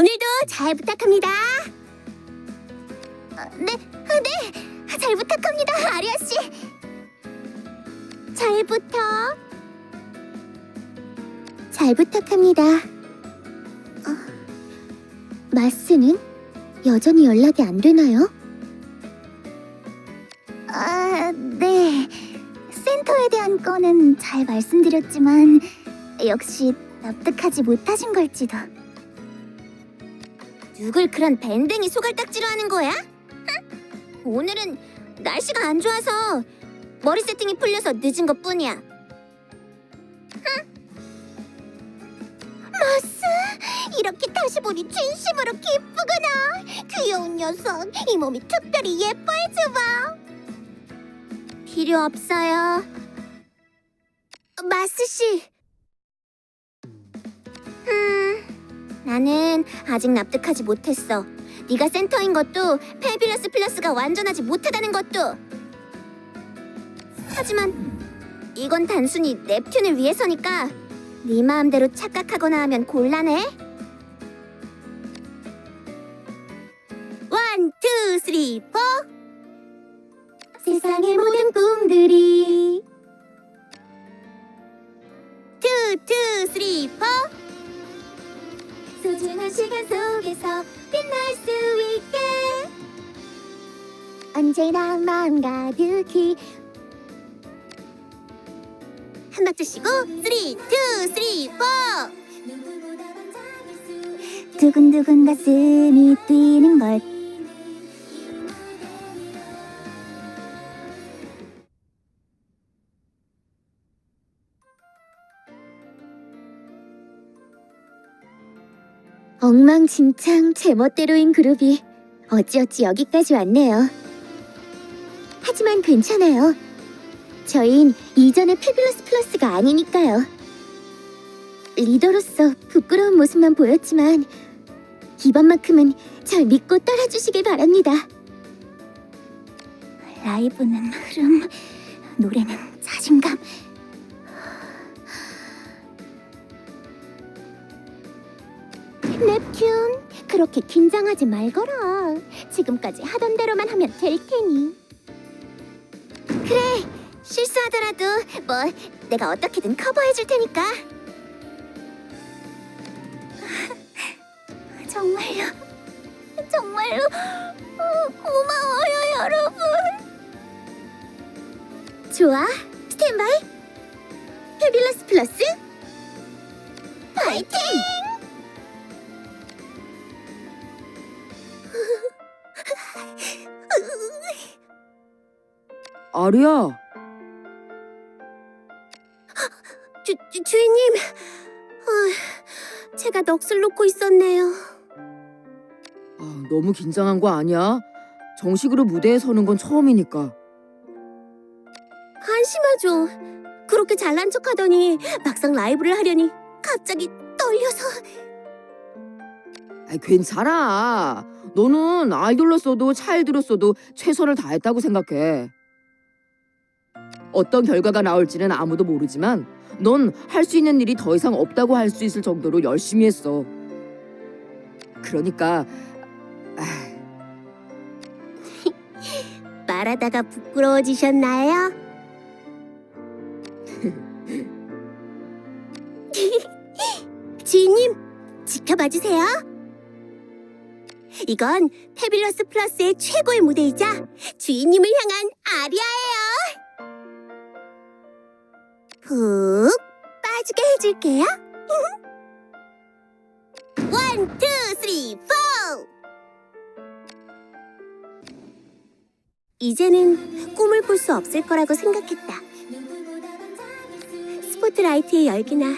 오늘도 잘 부탁합니다. 어, 네, 어, 네, 잘 부탁합니다, 아리아 씨. 잘 부탁. 잘 부탁합니다. 어, 마스는 여전히 연락이 안 되나요? 아, 네. 센터에 대한 건은 잘 말씀드렸지만 역시 납득하지 못하신 걸지도. 누굴 그런 밴댕이 소갈딱지로 하는 거야? 흥? 오늘은 날씨가 안 좋아서 머리 세팅이 풀려서 늦은 것 뿐이야. 마스, 이렇게 다시 보니 진심으로 기쁘구나. 귀여운 녀석, 이 몸이 특별히 예뻐해줘봐. 필요 없어요. 마스 씨. 나는 아직 납득하지 못했어. 네가 센터인 것도 페빌러스 플러스가 완전하지 못하다는 것도. 하지만 이건 단순히 넵튠을 위해서니까 네 마음대로 착각하거나 하면 곤란해. 원, 투, 쓰리, 포. 세상의 모든 꿈들이 투, 투, 쓰리, 포. 소중한 시간 속에서 빛날 수 있게. 언제나 마음 가득히. 한 박자 쉬고 쓰리, 투, 쓰리, 포. 두근두근 가슴이 뛰는 걸 엉망진창 제멋대로인 그룹이 어찌어찌 여기까지 왔네요. 하지만 괜찮아요. 저흰 이전의 페빌러스 플러스가 아니니까요. 리더로서 부끄러운 모습만 보였지만 이번만큼은 절 믿고 따라주시길 바랍니다. 라이브는 흐름, 노래는 자신감. 그렇게 긴장하지 말거라. 지금까지 하던 대로만 하면 될 테니. 그래, 실수하더라도 뭐 내가 어떻게든 커버해 줄 테니까. 정말요, 정말로 어, 고마워요, 여러분. 좋아, 스탠바이. 페빌러스 플러스 파이팅! 아리야, 주, 주, 주인님, 어, 제가 넋을 놓고 있었네요. 아, 너무 긴장한 거 아니야? 정식으로 무대에 서는 건 처음이니까. 한심하죠. 그렇게 잘난 척하더니 막상 라이브를 하려니 갑자기 떨려서. 아, 괜찮아. 너는 아이돌로서도 차일드로서도 최선을 다했다고 생각해. 어떤 결과가 나올지는 아무도 모르지만 넌 할 수 있는 일이 더 이상 없다고 할 수 있을 정도로 열심히 했어. 그러니까 아, 말하다가 부끄러워지셨나요? 주인님, 지켜봐 주세요. 이건 페빌러스 플러스의 최고의 무대이자 주인님을 향한 아리아예요. 푹 빠지게 해줄게요. 원, 투, 쓰리, 포! 이제는 꿈을 꿀 수 없을 거라고 생각했다. 스포트라이트의 열기나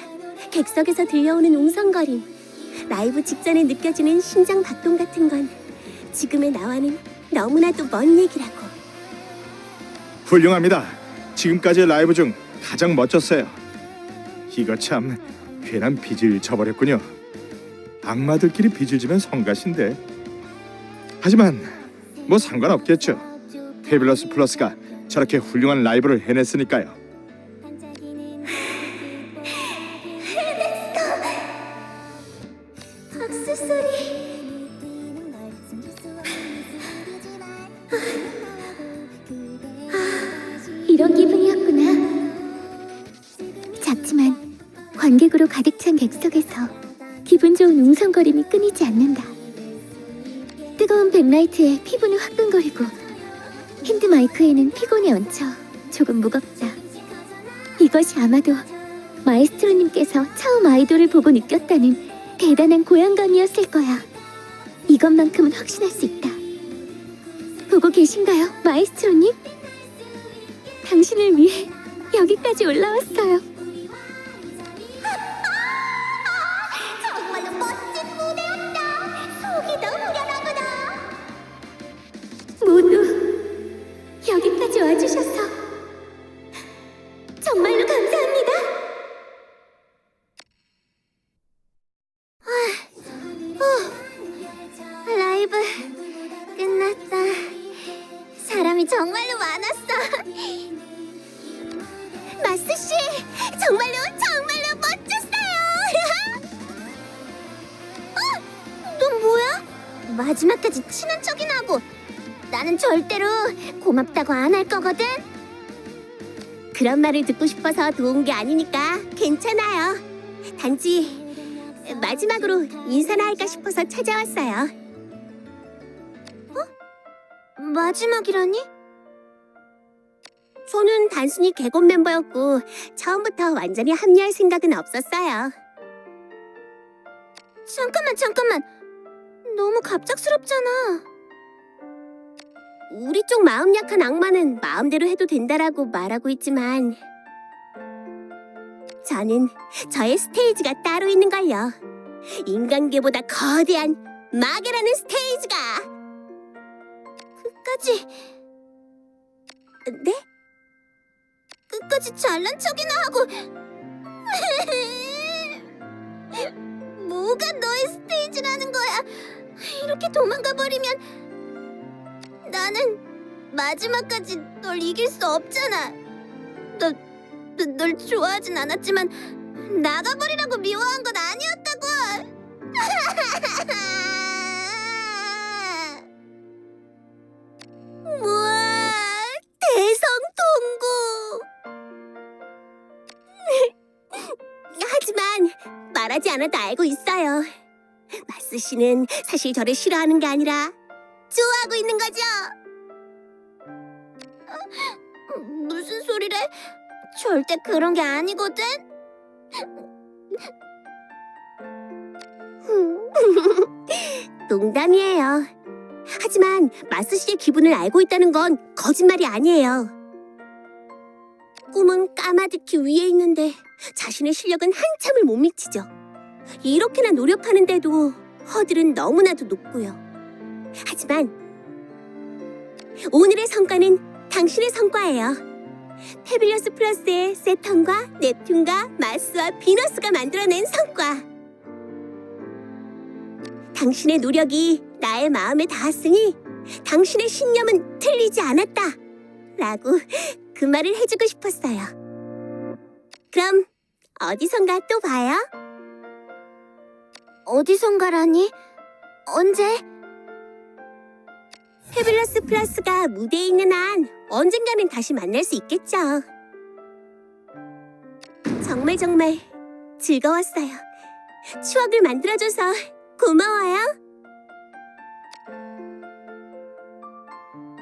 객석에서 들려오는 웅성거림, 라이브 직전에 느껴지는 심장 박동 같은 건 지금의 나와는 너무나도 먼 얘기라고. 훌륭합니다. 지금까지의 라이브 중 가장 멋졌어요. 이거 참 괜한 빚을 져버렸군요. 악마들끼리 빚을 지면 성가신데. 하지만 뭐 상관없겠죠. 페빌러스 플러스가 저렇게 훌륭한 라이브를 해냈으니까요. 관객으로 가득 찬 객석에서 기분 좋은 웅성거림이 끊이지 않는다. 뜨거운 백라이트에 피부는 화끈거리고 핸드 마이크에는 피곤에 얹혀 조금 무겁다. 이것이 아마도 마에스트로님께서 처음 아이돌을 보고 느꼈다는 대단한 고향감이었을 거야. 이것만큼은 확신할 수 있다. 보고 계신가요, 마에스트로님? 당신을 위해 여기까지 올라왔어요. 마지막까지 친한 척이나 하고 나는 절대로 고맙다고 안 할 거거든. 그런 말을 듣고 싶어서 도운 게 아니니까 괜찮아요. 단지 마지막으로 인사나 할까 싶어서 찾아왔어요. 어? 마지막이라니? 저는 단순히 개건 멤버였고 처음부터 완전히 합류할 생각은 없었어요. 잠깐만 잠깐만 너무 갑작스럽잖아. 우리 쪽 마음 약한 악마는 마음대로 해도 된다라고 말하고 있지만 저는 저의 스테이지가 따로 있는걸요. 인간계보다 거대한 마계라는 스테이지가 끝까지 네? 끝까지 잘난 척이나 하고 뭐가 너의 스테이지라는 거야 이렇게 도망가 버리면 나는 마지막까지 널 이길 수 없잖아. 너, 너, 널 좋아하진 않았지만 나가버리라고 미워한 건 아니었다고. 우와 대성통구. 하지만 말하지 않아도 알고 있어요 마스 씨는 사실 저를 싫어하는 게 아니라 좋아하고 있는 거죠 어, 무슨 소리래 절대 그런 게 아니거든 농담이에요 하지만 마스 씨의 기분을 알고 있다는 건 거짓말이 아니에요. 꿈은 까마득히 위에 있는데 자신의 실력은 한참을 못 미치죠. 이렇게나 노력하는데도 허들은 너무나도 높고요. 하지만 오늘의 성과는 당신의 성과예요. 페빌리어스 플러스의 세턴과 넵튠과 마스와 비너스가 만들어낸 성과. 당신의 노력이 나의 마음에 닿았으니 당신의 신념은 틀리지 않았다. 라고 그 말을 해주고 싶었어요. 그럼 어디선가 또 봐요. 어디선가라니? 언제? 페빌러스 플러스가 무대에 있는 한 언젠가는 다시 만날 수 있겠죠. 정말 정말 즐거웠어요. 추억을 만들어줘서 고마워요.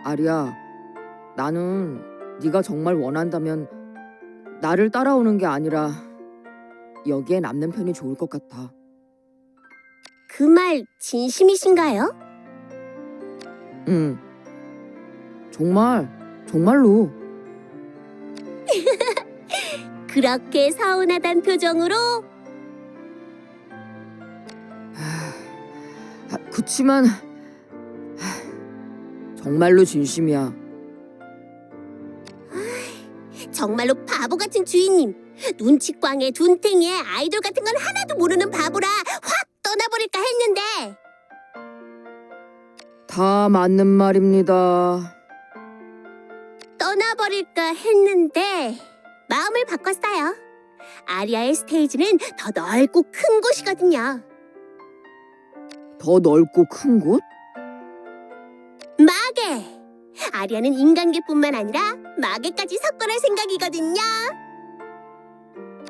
아리야, 나는 네가 정말 원한다면 나를 따라오는 게 아니라 여기에 남는 편이 좋을 것 같아. 그 말 진심이신가요? 응. 정말, 정말로. 그렇게 서운하단 표정으로 아, 그치만 하, 정말로 진심이야. 정말로 바보 같은 주인님. 눈치꽝에 둔탱이에 아이돌 같은 건 하나도 모르는 바보라 확 떠나버릴까 했는데 다 맞는 말입니다. 떠나버릴까 했는데 마음을 바꿨어요. 아리아의 스테이지는 더 넓고 큰 곳이거든요. 더 넓고 큰 곳? 마계! 아리아는 인간계뿐만 아니라 마계까지 섞어낼 생각이거든요.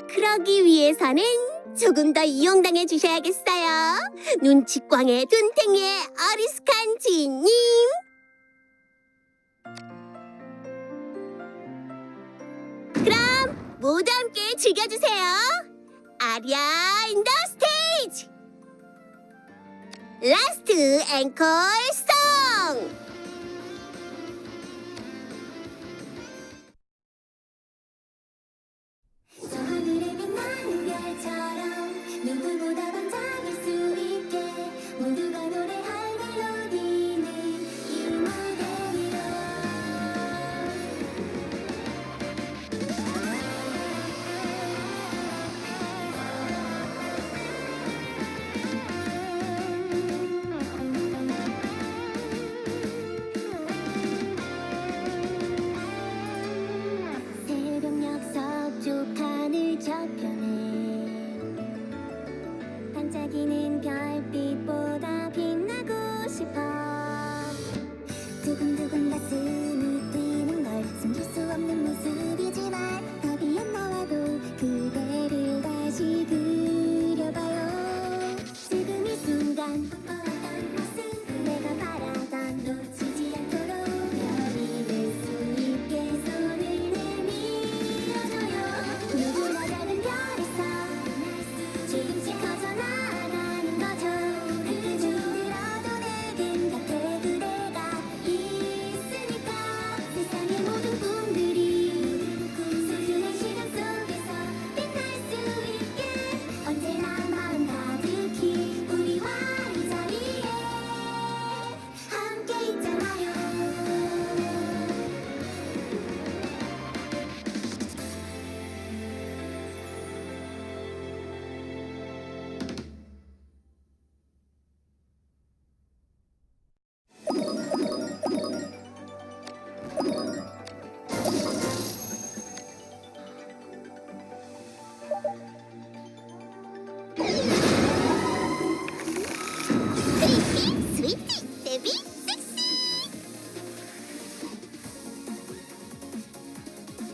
그러기 위해서는 조금 더 이용당해 주셔야겠어요. 눈치꽝의 둔탱이의 어리숙한 주인님. 그럼 모두 함께 즐겨주세요. 아리아 인더 스테이지! 라스트 앵콜 송! 것처럼 누구보다